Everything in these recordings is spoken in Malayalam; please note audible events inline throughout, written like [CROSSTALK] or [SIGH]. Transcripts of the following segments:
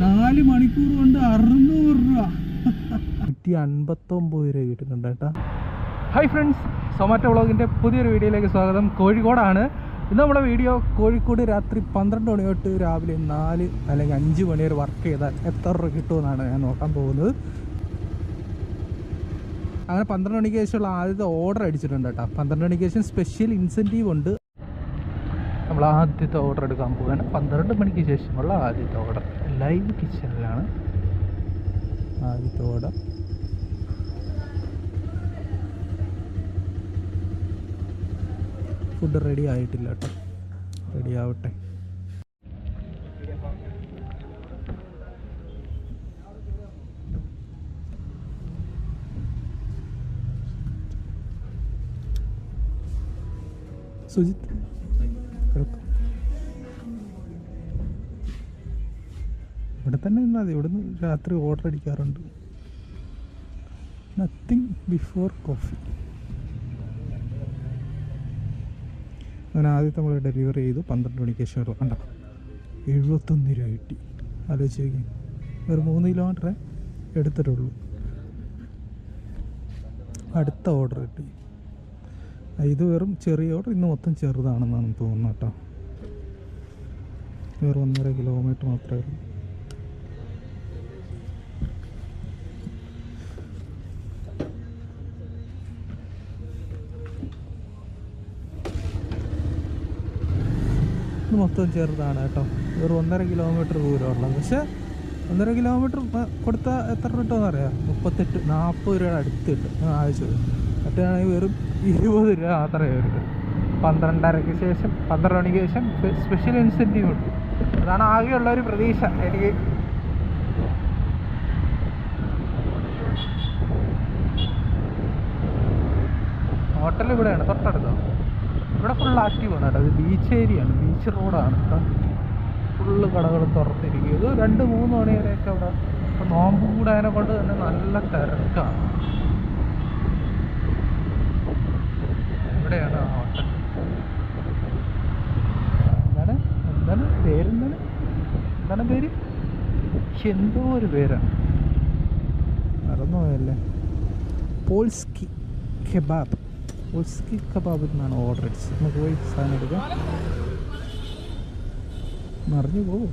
നാല് മണിക്കൂർ കൊണ്ട് അറുന്നൂറ് രൂപ. നൂറ്റി അൻപത്തൊമ്പത് രൂപ കിട്ടുന്നുണ്ട് കേട്ടോ. ഹായ് ഫ്രണ്ട്സ് സൊമാറ്റോ വ്ളോഗിന്റെ പുതിയൊരു വീഡിയോയിലേക്ക് സ്വാഗതം. കോഴിക്കോടാണ്. ഇന്ന് നമ്മുടെ വീഡിയോ കോഴിക്കോട് രാത്രി പന്ത്രണ്ട് മണി തൊട്ട് രാവിലെ നാല് അല്ലെങ്കിൽ അഞ്ച് മണി വരെ വർക്ക് ചെയ്താൽ എത്ര രൂപ കിട്ടുമെന്നാണ് ഞാൻ നോക്കാൻ പോകുന്നത്. അങ്ങനെ പന്ത്രണ്ട് മണിക്ക് ശേഷമുള്ള ആദ്യത്തെ ഓർഡർ അടിച്ചിട്ടുണ്ട് കേട്ടോ. പന്ത്രണ്ട് മണിക്ക് ശേഷം സ്പെഷ്യൽ ഇൻസെന്റീവ് ഉണ്ട്. നമ്മൾ ആദ്യത്തെ ഓർഡർ എടുക്കാൻ പോവുകയാണ്. പന്ത്രണ്ട് മണിക്ക് ശേഷമുള്ള ആദ്യത്തെ ഓർഡർ ലൈവ് കിച്ചണിലാണ് ആദ്യത്തെ ഓർഡർ ഫുഡ് റെഡി ആയിട്ടില്ല കേട്ടോ. റെഡി ആവട്ടെ. സുജിത്ത് ഇവിടെ തന്നെ നിന്നാൽ മതി നിന്ന് രാത്രി ഓർഡർ അടിക്കാറുണ്ട്. നത്തിങ് ബിഫോർ കോഫി അങ്ങനെ ആദ്യത്തെ നമ്മൾ ഡെലിവറി ചെയ്തു പന്ത്രണ്ട് മണിക്ക് ശേഷം കണ്ട. എഴുപത്തൊന്ന് രൂപ കിട്ടി. ആലോചിച്ച് ഒരു മൂന്ന് കിലോമീറ്ററേ എടുത്തിട്ടുള്ളൂ. അടുത്ത ഓർഡർ കിട്ടി. ഇത് വെറും ചെറിയ ഓർഡർ ഇന്ന് മൊത്തം ചെറുതാണെന്നാണ് തോന്നുന്നത് കേട്ടോ. വെറും ഒന്നര കിലോമീറ്റർ മാത്രമേ ഉള്ളൂ. ഇത് മൊത്തം ചെറുതാണ് കേട്ടോ. വെറും ഒന്നര കിലോമീറ്റർ ദൂരമുള്ളത്. പക്ഷേ ഒന്നര കിലോമീറ്റർ കൊടുത്താൽ എത്ര കിട്ടുമെന്ന് അറിയാം? മുപ്പത്തെട്ട് നാൽപ്പത് രൂപയുടെ അടുത്ത് കിട്ടും ആവശ്യം മറ്റാണെങ്കിൽ വെറും ഇരുപത് രൂപ മാത്രമേ വരുള്ളൂ പന്ത്രണ്ടരയ്ക്ക് ശേഷം പന്ത്രണ്ട് മണിക്ക് ശേഷം സ്പെഷ്യൽ ഇൻസെന്റീവ് ഉണ്ട്. അതാണ് ആകെയുള്ള ഒരു പ്രതീക്ഷ എനിക്ക്. ഹോട്ടൽ ഇവിടെയാണ് തൊട്ടടുത്തോ? ഇവിടെ ഫുൾ ആക്റ്റീവാണ് കേട്ടോ. ഇത് ബീച്ച് ഏരിയ ആണ്. ബീച്ച് റോഡാണ് കേട്ടോ. ഫുള്ള് കടകൾ തുറന്നിരിക്കും ഇത് രണ്ട് മൂന്ന് മണി വരെയൊക്കെ അവിടെ ഇപ്പം നോമ്പ് കൂടാനെ കൊണ്ട് തന്നെ നല്ല തിരക്കാണ്. ഇവിടെയാണ് ആ എന്താണ്? എന്താണ് പേരെന്താണ് എന്താണ് പേര്? എന്തോ ഒരു പേരാണ്. മറന്നുപോയല്ലേ? Polski kebab. പോൾസ്കി കബാബ് എന്നാണ് ഓർഡർ അടിച്ചത്. നമുക്ക് പോയി സാധനം എടുക്കാം. മറിഞ്ഞു പോകും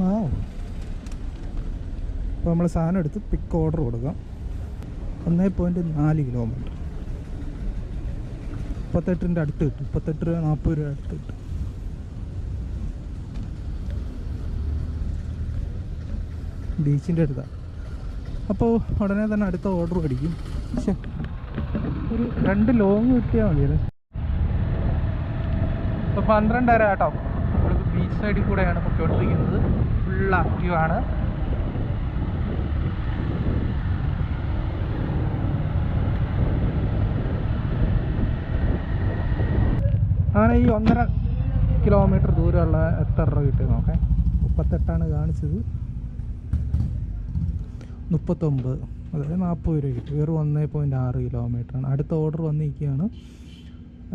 വാവ്. അപ്പോൾ നമ്മൾ സാധനം എടുത്ത് പിക്ക് ഓർഡർ കൊടുക്കാം. ഒന്നേ പോയിന്റ് നാല് കിലോമീറ്റർ മുപ്പത്തെട്ടിന്റെ അടുത്ത് കിട്ടും. മുപ്പത്തെട്ട് രൂപ നാൽപ്പത് രൂപ അടുത്ത് കിട്ടും. ബീച്ചിന്റെ അടുത്താണ് അപ്പോൾ ഉടനെ തന്നെ അടുത്ത ഓർഡർ മേടിക്കും. പക്ഷേ ഒരു രണ്ട് ലോങ് കിട്ടിയാൽ മതിയല്ലേ ഇപ്പോൾ പന്ത്രണ്ടര കേട്ടോ. നമ്മളിപ്പോൾ ബീച്ച് സൈഡിൽ കൂടെയാണ് പൊയ്ക്കൊണ്ടിരിക്കുന്നത് ഫുൾ ആക്റ്റീവാണ് അങ്ങനെ ഈ ഒന്നര കിലോമീറ്റർ ദൂരമുള്ള എത്ര രൂപ കിട്ടിയത് നോക്കേ. മുപ്പത്തെട്ടാണ് കാണിച്ചത്. മുപ്പത്തൊമ്പത് അതായത് നാൽപ്പത് രൂപ കിട്ടി. വെറും ഒന്നേ പോയിന്റ് ആറ് കിലോമീറ്ററാണ് അടുത്ത ഓർഡർ വന്നിരിക്കുകയാണ്.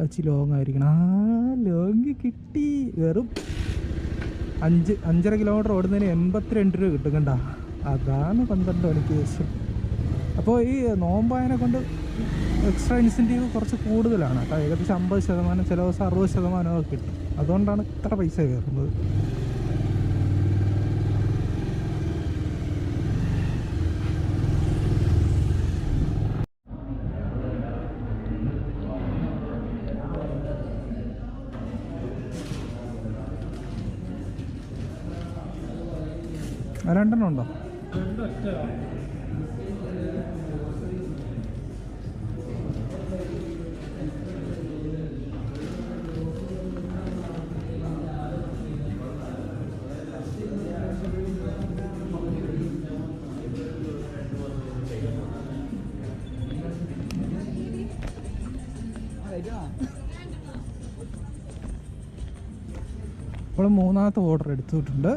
അച്ചി ലോങ് ആയിരിക്കണം. ആ ലോങ് കിട്ടി. വെറും അഞ്ച് അഞ്ചര കിലോമീറ്റർ ഓടുന്നതിന് എൺപത്തിരണ്ട് രൂപ കിട്ടും കണ്ട. അതാണ് പന്ത്രണ്ട് മണിക്ക് ശേഷം. അപ്പോൾ ഈ നോമ്പായനെ കൊണ്ട് എക്സ്ട്രാ ഇൻസെന്റീവ് കുറച്ച് കൂടുതലാണ്. കേട്ടോ ഏകദേശം അമ്പത് ശതമാനം ചില ദിവസം അറുപത് ശതമാനമൊക്കെ കിട്ടും. അതുകൊണ്ടാണ് ഇത്ര പൈസ കയറുന്നത്. രണ്ടെണ്ണം ഉണ്ടോ? ഇപ്പോൾ മൂന്നാമത്തെ ഓർഡർ എടുത്തിട്ടുണ്ട്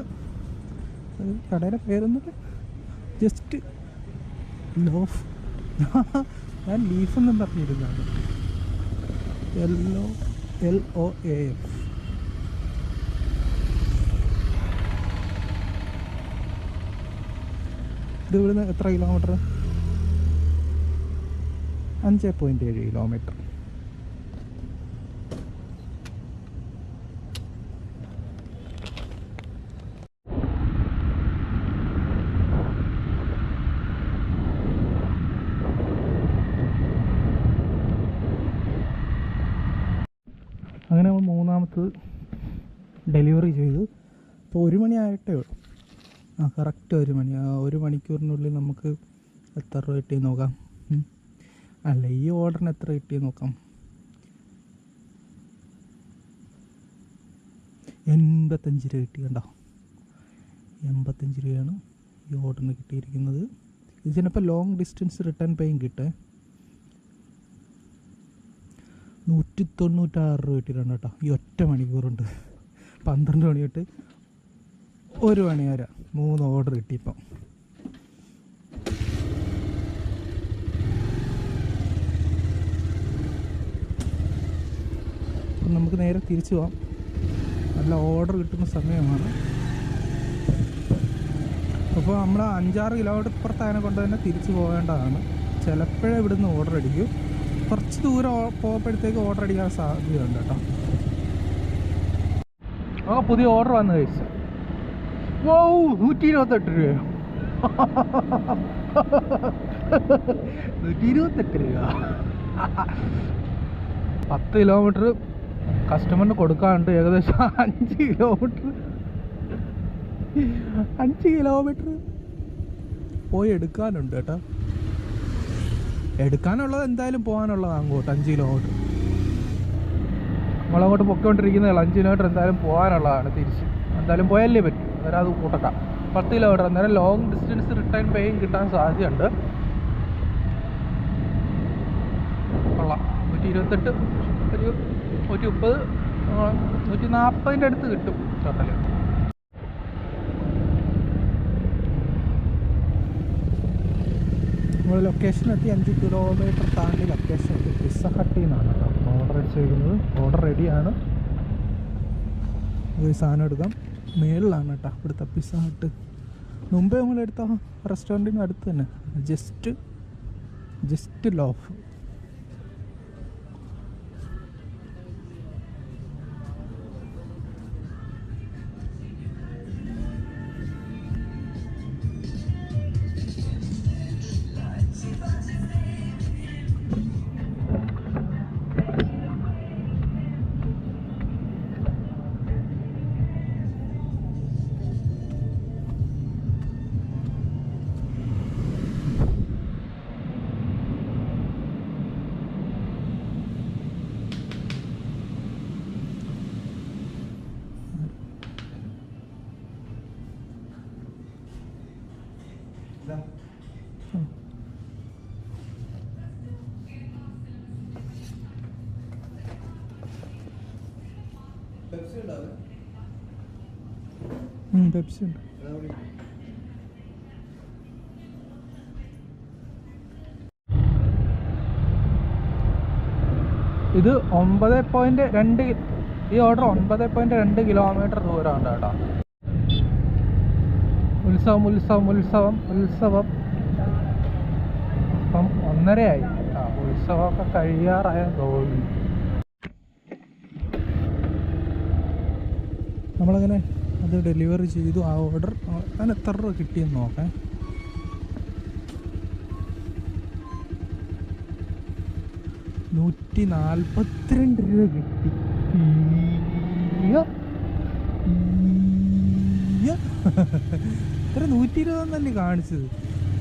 കടയുടെ പേരൊന്നും ജസ്റ്റ് ലോഫ് ഞാൻ ലീഫ് എന്നും പറഞ്ഞിരുന്നാണ് L O L O A F ഇത് ഇവിടുന്ന് എത്ര കിലോമീറ്റർ അഞ്ച് പോയിന്റ് ഏഴ് കിലോമീറ്റർ അങ്ങനെ മൂന്നാമത്തത് ഡെലിവറി ചെയ്തു. ഇപ്പോൾ ഒരു മണിയായിട്ടേ ഉള്ളൂ. ആ കറക്റ്റ് ഒരു മണി. ഒരു മണിക്കൂറിനുള്ളിൽ നമുക്ക് എത്ര രൂപ കിട്ടിയെന്ന് നോക്കാം. അല്ല ഈ ഓർഡറിന് എത്ര കിട്ടിയെന്ന് നോക്കാം. എൺപത്തഞ്ച് രൂപ കിട്ടി കണ്ടോ? എൺപത്തഞ്ച് രൂപയാണ് ഈ ഓർഡറിന് കിട്ടിയിരിക്കുന്നത്. ഇതിനിപ്പോൾ ലോങ് ഡിസ്റ്റൻസ് റിട്ടേൺ പേയും കിട്ടേ. നൂറ്റി തൊണ്ണൂറ്റാറ് രൂപ കിട്ടിയിട്ടുണ്ട് കേട്ടോ ഈ ഒറ്റ മണിക്കൂറുണ്ട്. പന്ത്രണ്ട് മണി തൊട്ട് ഒരു മണി വരെ മൂന്ന് ഓർഡർ കിട്ടി ഇപ്പം നമുക്ക് നേരെ തിരിച്ചു പോവാം. നല്ല ഓർഡർ കിട്ടുന്ന സമയമാണ്. അപ്പോൾ നമ്മൾ അഞ്ചാറ് കിലോമീറ്റർ ഇപ്പുറത്തതിനെ കൊണ്ട് തന്നെ തിരിച്ചു പോകേണ്ടതാണ്. ചിലപ്പോഴേ ഇവിടുന്ന് ഓർഡർ അടിക്കും. കുറച്ച് ദൂരം പോകുമ്പോഴത്തേക്ക് ഓർഡർ അടിക്കാൻ സാധ്യതയുണ്ട് കേട്ടോ. ആ പുതിയ ഓർഡർ വന്നു കഴിച്ചു നൂറ്റി ഇരുപത്തെട്ട് രൂപയോ? [LAUGHS] നൂറ്റി ഇരുപത്തെട്ട് രൂപ [LAUGHS] പത്ത് കിലോമീറ്റർ കസ്റ്റമറിന് കൊടുക്കാണ്ട് ഏകദേശം അഞ്ച് കിലോമീറ്റർ അഞ്ച് കിലോമീറ്റർ പോയി എടുക്കാനുണ്ട് കേട്ടോ. എടുക്കാനുള്ളത് എന്തായാലും പോകാനുള്ളതാണ് അങ്ങോട്ട് അഞ്ച് കിലോമീറ്റർ നമ്മളങ്ങോട്ട് പൊക്കോണ്ടിരിക്കുന്നതല്ല അഞ്ച് കിലോമീറ്റർ എന്തായാലും പോകാനുള്ളതാണ് തിരിച്ച്. എന്തായാലും പോയല്ലേ പറ്റും അന്നേരം അത് കൂട്ടട്ട പത്ത് കിലോമീറ്റർ അന്നേരം ലോങ് ഡിസ്റ്റൻസ് റിട്ടേൺ പേയും കിട്ടാൻ സാധ്യതയുണ്ട്. കൊള്ളാം. നൂറ്റി ഇരുപത്തെട്ട് ഒരു നൂറ്റി മുപ്പത് നൂറ്റി നാൽപ്പതിന്റെ അടുത്ത് കിട്ടും ടോട്ടൽ നമ്മൾ ലൊക്കേഷൻ എത്തി അഞ്ച് കിലോമീറ്റർ താണ്ടി ലൊക്കേഷൻ എത്തി. പിസ്സ ഹട്ടിൽ നിന്നാണ് കേട്ടോ. ഓർഡർ അടിച്ചേക്കുന്നത് ഓർഡർ റെഡിയാണ് ഒരു സാധനം എടുക്കാം. മേളിലാണ് കേട്ടോ ഇവിടുത്തെ പിസ്സ ഹട്ട് മുമ്പേ നമ്മളെടുത്ത റെസ്റ്റോറന്റിന് അടുത്ത് തന്നെ. ജസ്റ്റ് ജസ്റ്റ് ലോഫ് പെപ്സി ഉണ്ട് ഇത് ഒമ്പത് പോയിന്റ് രണ്ട് ഈ ഓർഡർ ഒൻപത് പോയിന്റ് രണ്ട് കിലോമീറ്റർ ദൂരമുണ്ട് കേട്ടോ. ഉത്സവം ഉത്സവം ഉത്സവം ഉത്സവം. ഇപ്പം ഒന്നരയായി ആ ഉത്സവമൊക്കെ കഴിയാറായ തോന്നി നമ്മളങ്ങനെ അത് ഡെലിവറി ചെയ്തു. ആ ഓർഡർ അതിന് എത്ര രൂപ കിട്ടിയെന്ന് നോക്കാൻ നൂറ്റി നാൽപ്പത്തിരണ്ട് രൂപ കിട്ടി. ഇത്ര നൂറ്റി ഇരുപതെന്നല്ലേ കാണിച്ചത്.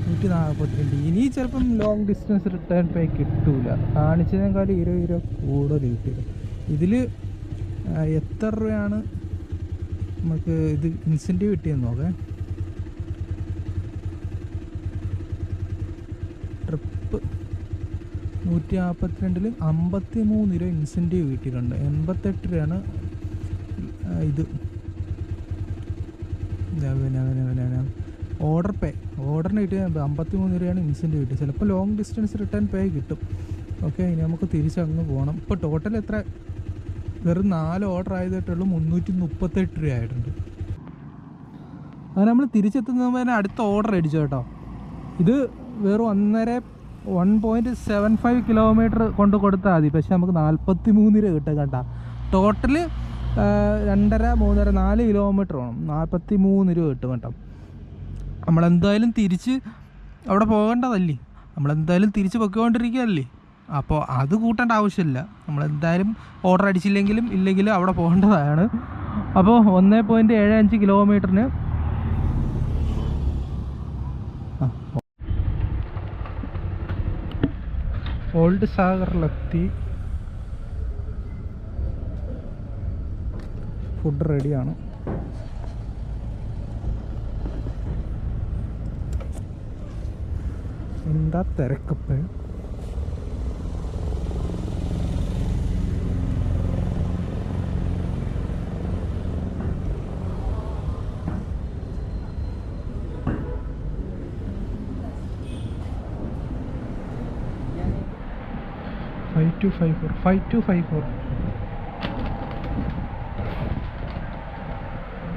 നൂറ്റി നാൽപ്പത്തിരണ്ട് ഇനി ചിലപ്പം ലോങ് ഡിസ്റ്റൻസ് റിട്ടേൺ പേ കിട്ടൂല. കാണിച്ചതിനേക്കാളും ഇരുപത് രൂപ കൂടുതൽ കിട്ടിയത്. ഇതിൽ എത്ര രൂപയാണ് നമുക്ക് ഇത് ഇൻസെന്റീവ് കിട്ടിയെന്ന് നോക്കാം. ട്രിപ്പ് നൂറ്റി നാൽപ്പത്തിരണ്ടിൽ അമ്പത്തി മൂന്ന് രൂപ ഇൻസെന്റീവ് കിട്ടിയിട്ടുണ്ട്. എൺപത്തെട്ട് രൂപയാണ് ഇത്. ഓർഡർ പേ ഓർഡറിന് കിട്ടിയ അമ്പത്തി മൂന്ന് രൂപയാണ് ഇൻസെന്റീവ് കിട്ടിയത്. ചിലപ്പോൾ ലോങ് ഡിസ്റ്റൻസ് റിട്ടേൺ പേ കിട്ടും. ഓക്കെ ഇനി നമുക്ക് തിരിച്ചങ്ങ് പോകണം ഇപ്പോൾ ടോട്ടൽ എത്ര? വെറും നാല് ഓർഡർ ആയതായിട്ടുള്ളൂ മുന്നൂറ്റി മുപ്പത്തെട്ട് രൂപ ആയിട്ടുണ്ട് അത് നമ്മൾ തിരിച്ചെത്തുന്നതിന് അടുത്ത ഓർഡർ അടിച്ചു കേട്ടോ. ഇത് വെറും ഒന്നര one point seven five kilometre കൊണ്ട് കൊടുത്താൽ മതി. പക്ഷെ നമുക്ക് നാൽപ്പത്തി മൂന്ന് രൂപ കിട്ടും കേട്ടോ ടോട്ടൽ രണ്ടര മൂന്നര നാല് കിലോമീറ്റർ വേണം. നാൽപ്പത്തി മൂന്ന് രൂപ കിട്ടും കേട്ടോ. നമ്മളെന്തായാലും തിരിച്ച് അവിടെ പോകേണ്ടതല്ലേ? നമ്മളെന്തായാലും തിരിച്ച് പൊയ്ക്കൊണ്ടിരിക്കുകയല്ലേ അപ്പോൾ അത് കൂട്ടേണ്ട ആവശ്യമില്ല. നമ്മൾ എന്തായാലും ഓർഡർ അടിച്ചില്ലെങ്കിലും ഇല്ലെങ്കിലും അവിടെ പോകേണ്ടതാണ്. അപ്പോൾ ഒന്ന് പോയിന്റ് ഏഴ് അഞ്ച് കിലോമീറ്ററിന് ഓൾഡ് സാഗറിലെത്തി. ഫുഡ് റെഡിയാണ് എന്താ തിരക്കപ്പ് five two five four. Five two five four.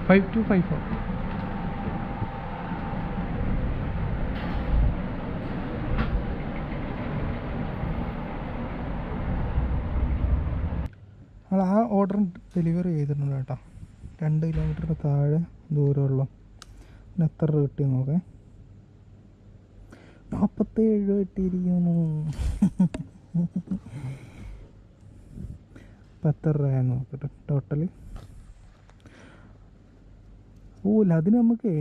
Five two five four. ആ ഓർഡർ ഡെലിവറി ചെയ്തിട്ടുണ്ട് കേട്ടോ. രണ്ട് കിലോമീറ്ററിന് താഴെ ദൂരമുള്ള. എത്ര രൂപ കിട്ടി നോക്കേ. നാൽപ്പത്തേഴ് രൂപ കിട്ടിയിരിക്കുന്നു ഇപ്പം എത്ര രൂപയാന്ന് നോക്കട്ടെ ടോട്ടൽ ഓ അല്ല അതിന് നമുക്കേ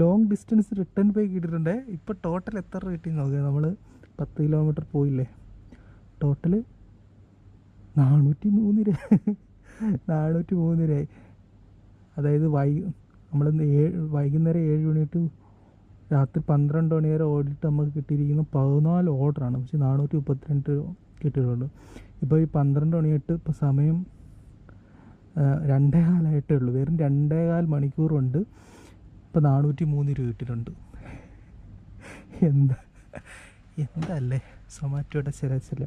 ലോങ് ഡിസ്റ്റൻസ് റിട്ടേൺ പേ കിട്ടിയിട്ടുണ്ട്. ഇപ്പോൾ ടോട്ടൽ എത്ര രൂപ കിട്ടി നോക്കുക നമ്മൾ പത്ത് കിലോമീറ്റർ പോയില്ലേ? ടോട്ടൽ നാനൂറ്റി മൂന്ന് രൂപ. നാനൂറ്റി മൂന്ന് രൂപ അതായത് വൈ നമ്മൾ ഏഴ് വൈകുന്നേരം ഏഴ് മണി ടു രാത്രി പന്ത്രണ്ട് മണി വരെ ഓടിയിട്ട് നമുക്ക് കിട്ടിയിരിക്കുന്ന പതിനാല് ഓർഡറാണ്. പക്ഷേ നാനൂറ്റി മുപ്പത്തിരണ്ട് കിട്ടിയിട്ടുള്ളൂ. ഇപ്പോൾ ഈ പന്ത്രണ്ട് മണിയിട്ട് ഇപ്പോൾ സമയം രണ്ടേകാലായിട്ടേ ഉള്ളൂ. വെറും രണ്ടേ കാൽ മണിക്കൂർ കൊണ്ട് ഇപ്പോൾ നാനൂറ്റി മൂന്ന് രൂപ കിട്ടിയിട്ടുണ്ട്. എന്താ എന്തല്ലേ? സൊമാറ്റോയുടെ ചില ചില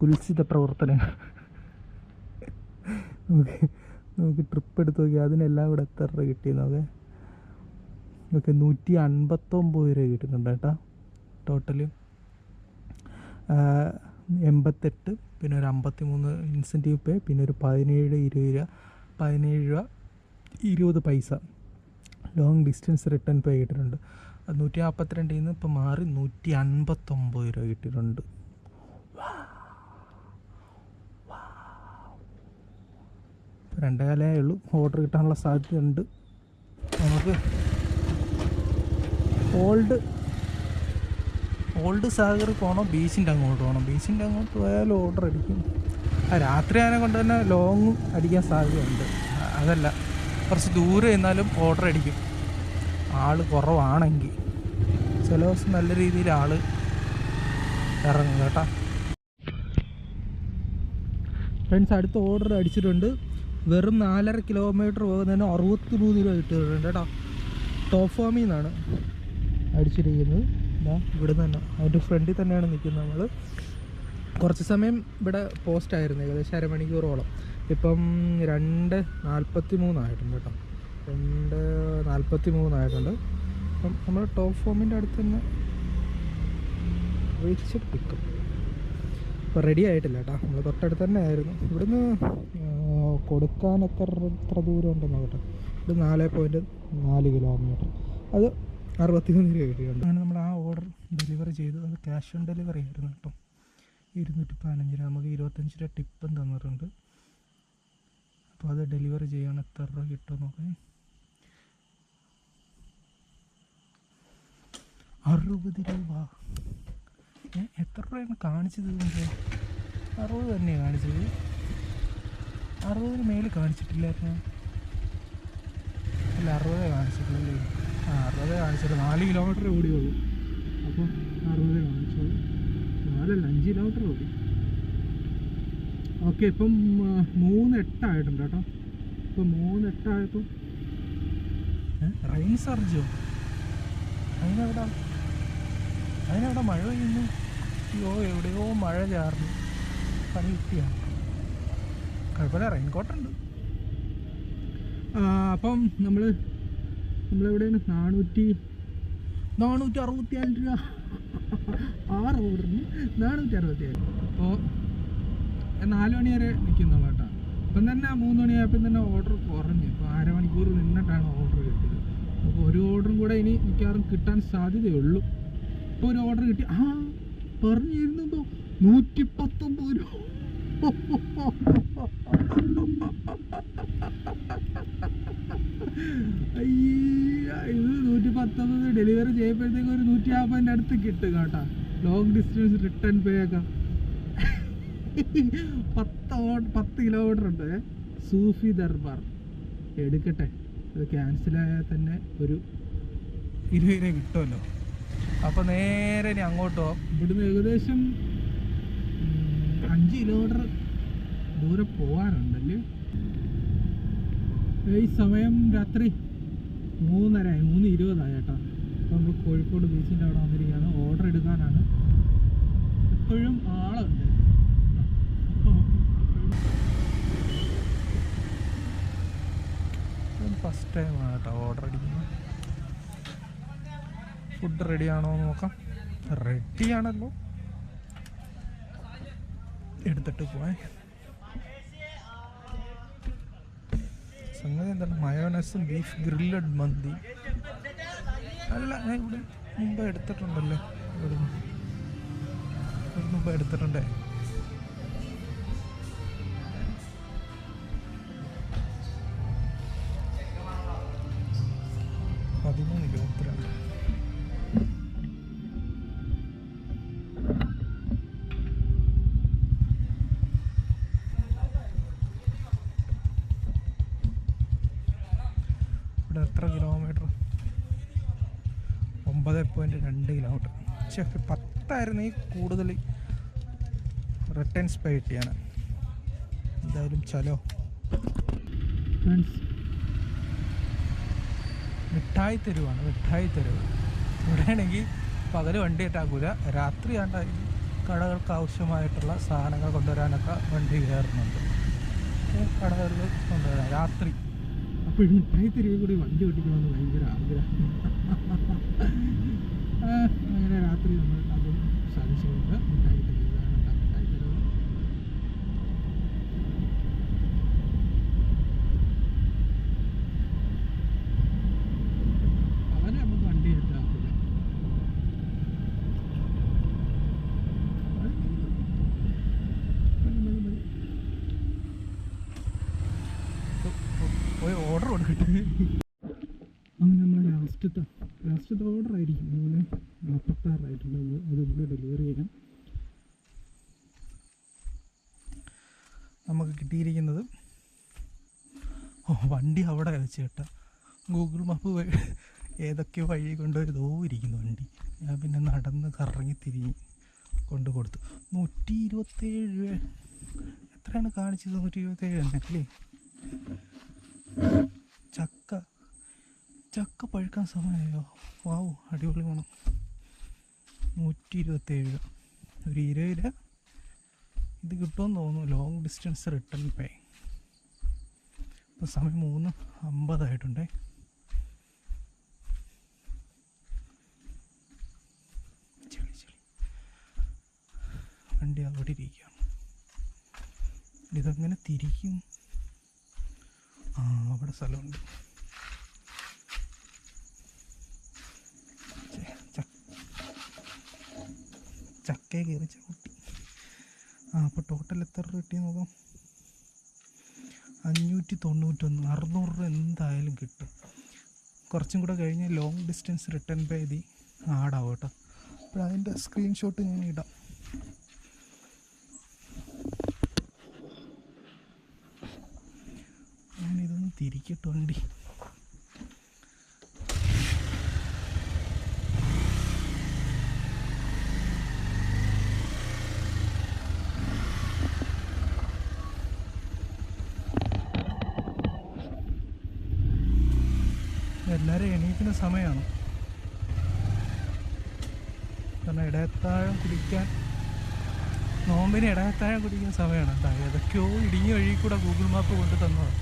കുൽസിത പ്രവർത്തനങ്ങൾ നമുക്ക് നമുക്ക് ട്രിപ്പ് എടുത്ത് നോക്കി അതിനെല്ലാം കൂടെ എത്ര രൂപ കിട്ടി ഓക്കെ നൂറ്റി അൻപത്തൊമ്പത് രൂപ കിട്ടുന്നുണ്ട് കേട്ടോ ടോട്ടൽ. എൺപത്തെട്ട് പിന്നെ ഒരു അമ്പത്തി മൂന്ന് ഇൻസെന്റീവ് പേ പിന്നെ ഒരു പതിനേഴ് ഇരുപത് രൂപ പതിനേഴ് രൂപ ഇരുപത് പൈസ. ലോങ് ഡിസ്റ്റൻസ് റിട്ടേൺ പേ കിട്ടിയിട്ടുണ്ട് അത് നൂറ്റി നാൽപ്പത്തിരണ്ടിൽ നിന്ന് ഇപ്പം മാറി നൂറ്റി അൻപത്തൊമ്പത് രൂപ കിട്ടിയിട്ടുണ്ട്. രണ്ടേ കാലേ ഉള്ളൂ. ഓർഡർ കിട്ടാനുള്ള സാധ്യതയുണ്ട്. നമുക്ക് ഓൾഡ് ഓൾഡ് സാഗർ പോകണം? ബീച്ചിന്റെ അങ്ങോട്ട് പോകണം? ബീച്ചിന്റെ അങ്ങോട്ട് പോയാൽ ഓർഡർ അടിക്കും. ആ രാത്രി ആയതിനെ കൊണ്ട് തന്നെ ലോങ് അടിക്കാൻ സാധ്യതയുണ്ട്. അതല്ല കുറച്ച് ദൂരെ എന്നാലും ഓർഡർ അടിക്കും. ആൾ കുറവാണെങ്കിൽ. ചില ദിവസം നല്ല രീതിയിൽ ആൾ ഇറങ്ങും കേട്ടോ. ഫ്രണ്ട്സ് അടുത്ത ഓർഡർ അടിച്ചിട്ടുണ്ട്. വെറും നാലര കിലോമീറ്റർ പോകുന്നതിന് അറുപത്തി മൂന്ന് രൂപ കിട്ടിയിട്ടുണ്ട് കേട്ടോ. ടോപ്പ് ഫോമിൽ നിന്നാണ് അടിച്ചിരിക്കുന്നത്. ഇതാ ഇവിടെ തന്നെ. അതിന്റെ ഫ്രണ്ടിൽ തന്നെയാണ് നിൽക്കുന്നത് നമ്മൾ കുറച്ച് സമയം ഇവിടെ പോസ്റ്റ് ആയിരുന്നു ഏകദേശം അരമണിക്കൂറോളം. ഇപ്പം രണ്ട് നാൽപ്പത്തി മൂന്നായിട്ടുണ്ട് കേട്ടോ. രണ്ട് നാൽപ്പത്തി മൂന്നായിട്ടുണ്ട് അപ്പം നമ്മൾ ടോപ്പ് ഫോമിന്റെ അടുത്ത് തന്നെ റീച്ച് പിക്കും റെഡി ആയിട്ടില്ല കേട്ടോ. നമ്മൾ തൊട്ടടുത്ത് തന്നെ ആയിരുന്നു. ഇവിടുന്ന് കൊടുക്കാൻ എത്ര എത്ര ദൂരം ഉണ്ടെന്ന് നോക്കട്ടെ ഇത് നാല് പോയിന്റ് നാല് കിലോമീറ്റർ അത് അറുപത്തിമൂന്ന് രൂപ കിട്ടിയിട്ടുണ്ട്. അങ്ങനെ നമ്മൾ ആ ഓർഡർ ഡെലിവറി ചെയ്തു. അത് ക്യാഷ് ഓൺ ഡെലിവറി ആയിരുന്നു കേട്ടോ ഇരുന്നൂറ്റി പതിനഞ്ച് രൂപ. നമുക്ക് ഇരുപത്തഞ്ച് രൂപ ടിപ്പും തന്നിട്ടുണ്ട്. അപ്പോൾ അത് ഡെലിവറി ചെയ്യാൻ എത്ര രൂപ കിട്ടും നോക്കാം. അറുപത് രൂപ. എത്ര രൂപയാണ് കാണിച്ചത് അറുപത് തന്നെയാണ് കാണിച്ചത്. അറുപതിന് മേളിൽ കാണിച്ചിട്ടില്ലായിരുന്നു. അല്ല അറുപതേ കാണിച്ചിട്ടുള്ളൂ അറുപതേ കാണിച്ചത് നാല് കിലോമീറ്റർ ഓടിയുള്ളൂ അപ്പം അറുപത് കാണിച്ചോളൂ നാലല്ല അഞ്ച് കിലോമീറ്റർ ഓടി. ഓക്കെ ഇപ്പം മൂന്ന് എട്ടായിട്ടുണ്ട് കേട്ടോ. ഇപ്പം മൂന്ന് എട്ടായപ്പോൾ റെയിൻ സർജോ അതിനെവിടെ? അതിനെവിടെ മഴ പെയ്യുന്നു? അയ്യോ എവിടെയോ മഴ ചാർന്നു പണി കിട്ടിയാണ് കുഴപ്പമില്ല റെയിൻകോട്ടുണ്ട് അപ്പം നമ്മൾ നമ്മളെവിടെയാണ്? നാനൂറ്റി നാനൂറ്റി അറുപത്തിയാൽ രൂപ. ആറ് ഓർഡറിന് നാനൂറ്റി അറുപത്തിയാൽ അപ്പോൾ നാല് മണി വരെ നിൽക്കുന്നുള്ളൂ കേട്ടോ. ഇപ്പം തന്നെ മൂന്ന് മണിയായപ്പം തന്നെ ഓർഡർ കുറഞ്ഞു. ഇപ്പോൾ അരമണിക്കൂർ നിന്നിട്ടാണ് ഓർഡർ കിട്ടിയത്. അപ്പോൾ ഒരു ഓർഡറും കൂടെ ഇനി മിക്കവാറും കിട്ടാൻ സാധ്യതയുള്ളൂ. ഇപ്പോൾ ഒരു ഓർഡർ കിട്ടി. ആ പറഞ്ഞിരുന്നു ഇപ്പോൾ നൂറ്റി പത്തൊമ്പത് രൂപ. അയ്യ. ഇത് നൂറ്റി പത്തൊമ്പത് ഡെലിവറി ചെയ്യുമ്പോഴത്തേക്ക് ഒരു നൂറ്റി നാൽപ്പതിന്റെ അടുത്ത് കിട്ടും കേട്ടോ. ലോങ് ഡിസ്റ്റൻസ് റിട്ടേൺ പേ ഒക്കെ. പത്ത് പത്ത് കിലോമീറ്റർ ഉണ്ട്. സൂഫി ദർബാർ. എടുക്കട്ടെ. അത് ക്യാൻസലായാൽ തന്നെ ഒരു ഇരുപത് രൂപ കിട്ടുമല്ലോ. അപ്പോൾ നേരെ ഇനി അങ്ങോട്ടോ ഇവിടുന്ന് ഏകദേശം അഞ്ച് കിലോമീറ്റർ ദൂരെ പോകാനുണ്ടല്ലേ ഈ സമയം രാത്രി മൂന്നരയായി മൂന്ന് ഇരുപതായി കേട്ടോ. അപ്പോൾ നമ്മൾ കോഴിക്കോട് ബീച്ചിന്റെ അവിടെ വന്നിരിക്കുകയാണ്. ഓർഡർ എടുക്കാനാണ്. എപ്പോഴും ആളുണ്ട് ഫസ്റ്റ് ടൈമാണ് കേട്ടോ ഓർഡർ അടിക്കുന്നത് ഫുഡ് റെഡി ആണോ എന്ന് നോക്കാം. റെഡിയാണല്ലോ എടുത്തിട്ട് പോവാൻ സംഗതി എന്താണ്? മയോനസും ബീഫ് ഗ്രില്ലഡ് മന്തി. അല്ല ഞാൻ ഇവിടെ മുമ്പ് എടുത്തിട്ടുണ്ടല്ലോ? ഇവിടെ മുമ്പ് എടുത്തിട്ടുണ്ടേ? പക്ഷേ പത്തായിരുന്നു ഈ കൂടുതൽ റിട്ടേൺസ് പേ കിട്ടിയാണ് എന്തായാലും ചലോ. മിഠായി തെരുവാണ് മിഠായി തെരുവ് ഇവിടെയാണെങ്കിൽ പകൽ വണ്ടി ഇട്ടാക്കൂല. രാത്രി ആണ്ടായി കടകൾക്ക് ആവശ്യമായിട്ടുള്ള സാധനങ്ങൾ കൊണ്ടുവരാനൊക്കെ വണ്ടി കയറുന്നുണ്ട്. കടകൾക്ക് കടകളിൽ കൊണ്ടുവരാൻ. രാത്രി. അപ്പോൾ മിഠായി തെരുവിൽ കൂടി വണ്ടി ഓടിക്കണമെന്ന് ഭയങ്കര ആഗ്രഹം. അങ്ങനെ രാത്രി നമ്മൾ അതും സാധിച്ചുകൊണ്ട് മിഠായി തരുന്നതാണ് മിഠായി തെരുവ് അവനെ നമുക്ക് വണ്ടി എടുത്താക്കില്ല ഓർഡർ കൊടുക്കട്ടെ. ലാസ്റ്റത്തെ ലാസ്റ്റത്തെ ഓർഡർ ആയിരിക്കും. മൂന്ന് നാൽപ്പത്താറായിട്ടുണ്ട് നമ്മൾ അത് ഇവിടെ ഡെലിവറി ചെയ്യാം. നമുക്ക് കിട്ടിയിരിക്കുന്നത് ഓ വണ്ടി അവിടെ വെച്ച് കേട്ടോ. ഗൂഗിൾ മാപ്പ് ഏതൊക്കെ വഴി കൊണ്ടുവരും ദോ ഇരിക്കുന്നു വണ്ടി. ഞാൻ പിന്നെ നടന്ന് കറങ്ങി തിരിഞ്ഞ് കൊണ്ട് കൊടുത്തു. നൂറ്റി ഇരുപത്തേഴ് രൂപ. എത്രയാണ് കാണിച്ചത്? നൂറ്റി ഇരുപത്തേഴ് തന്നെ അല്ലേ? ചക്ക. ചക്ക പഴുക്കാൻ സമയമായോ? വാവു അടിപൊളി വേണം നൂറ്റി ഇരുപത്തേഴ് രൂപ. ഒരു ഇരുപത് രൂപ? ഇത് കിട്ടുമെന്ന് തോന്നുന്നു. ലോങ് ഡിസ്റ്റൻസ് റിട്ടേൺ പേ ഇപ്പോൾ സമയം മൂന്ന് അമ്പതായിട്ടുണ്ടേ. വണ്ടി അവിടെ ഇരിക്കുകയാണ്. ഇതങ്ങനെ തിരിക്കും. ആ അവിടെ സ്ഥലമുണ്ട്. ചക്കയെ കയറി ചവിട്ടി. ആ അപ്പോൾ ടോട്ടൽ എത്ര രൂപ കിട്ടി നോക്കാം. അഞ്ഞൂറ്റി തൊണ്ണൂറ്റൊന്ന് അറുന്നൂറ് രൂപ എന്തായാലും കിട്ടും. കുറച്ചും കൂടെ കഴിഞ്ഞ് ലോങ് ഡിസ്റ്റൻസ് റിട്ടേൺ പേ ചെയ്തി ആടാവും കേട്ടോ. അപ്പോൾ അതിന്റെ സ്ക്രീൻഷോട്ട് ഞാൻ ഇടാം. ഞാനിതൊന്ന് തിരിക്കട്ടെ വണ്ടി. നോമ്പിന് ഇടയത്താഴം കുടിക്കുന്ന സമയമാണ്. എന്താ ഏതൊക്കെയോ ഇടുങ്ങിയ വഴി കൂടെ ഗൂഗിൾ മാപ്പ് കൊണ്ട് തന്നതാണ്.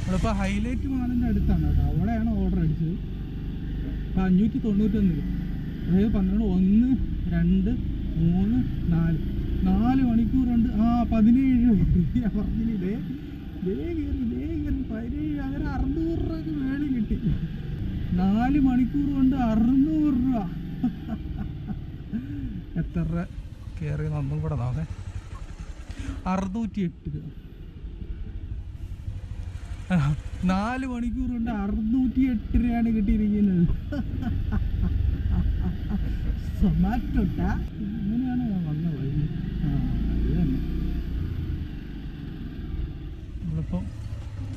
നമ്മളിപ്പോൾ ഹൈലൈറ്റ് മാളിന്റെ അടുത്താണ് അവിടെയാണ് ഓർഡർ അടിച്ചത്. അപ്പോൾ അഞ്ഞൂറ്റി തൊണ്ണൂറ്റൊന്ന് രൂപ അതായത് പന്ത്രണ്ട് ഒന്ന് രണ്ട് മൂന്ന് നാല്. നാല് മണിക്കൂർ കൊണ്ട് ആ പതിനേഴ് രൂപ പറഞ്ഞില്ലേ ദേ കയറി ദേ കയറി പതിനേഴ് അങ്ങനെ അറുന്നൂറ് രൂപയ്ക്ക് മേളിൽ കിട്ടി. നാല് മണിക്കൂർ കൊണ്ട് അറുന്നൂറ് രൂപ. എത്ര രൂപ? കയറി ഒന്നും കൂടെ നാളെ അറുന്നൂറ്റി എട്ട് രൂപ. നാല് മണിക്കൂർ കൊണ്ട് അറുന്നൂറ്റി എട്ട് രൂപയാണ് കിട്ടിയിരിക്കുന്നത്. സൊമാറ്റോട്ട? ഇങ്ങനെയാണ് ഞാൻ വന്ന വഴി. ആ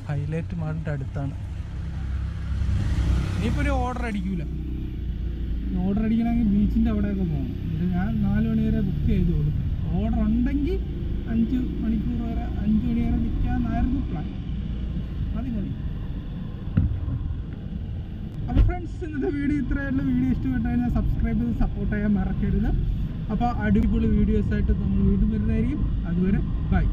ഹൈലൈറ്റ് മാളിന്റെ അടുത്താണ്. ഇനിയിപ്പോൾ ഒരു ഓർഡർ അടിക്കൂല. ഓർഡർ അടിക്കണമെങ്കിൽ ബീച്ചിന്റെ അവിടെയൊക്കെ പോകണം. ഞാൻ നാല് മണി വരെ ബുക്ക് ചെയ്ത് കൊടുക്കും ഓർഡർ ഉണ്ടെങ്കിൽ അഞ്ച് മണിക്കൂർ വരെ അഞ്ച് മണി വരെ നിൽക്കാമെന്നായിരുന്നു പ്ലാൻ മതി മതി. അപ്പോൾ ഫ്രണ്ട്സ് ഇന്നത്തെ വീഡിയോ ഇത്രയായിട്ടുള്ള വീഡിയോ ഇഷ്ടപ്പെട്ടു കഴിഞ്ഞാൽ സബ്സ്ക്രൈബ് ചെയ്ത് സപ്പോർട്ട് ചെയ്യാൻ മറക്കരുത്. അപ്പോൾ അടിപൊളി വീഡിയോസായിട്ട് നമ്മൾ വീണ്ടും വരുന്നതായിരിക്കും. അതുവരെ ബൈ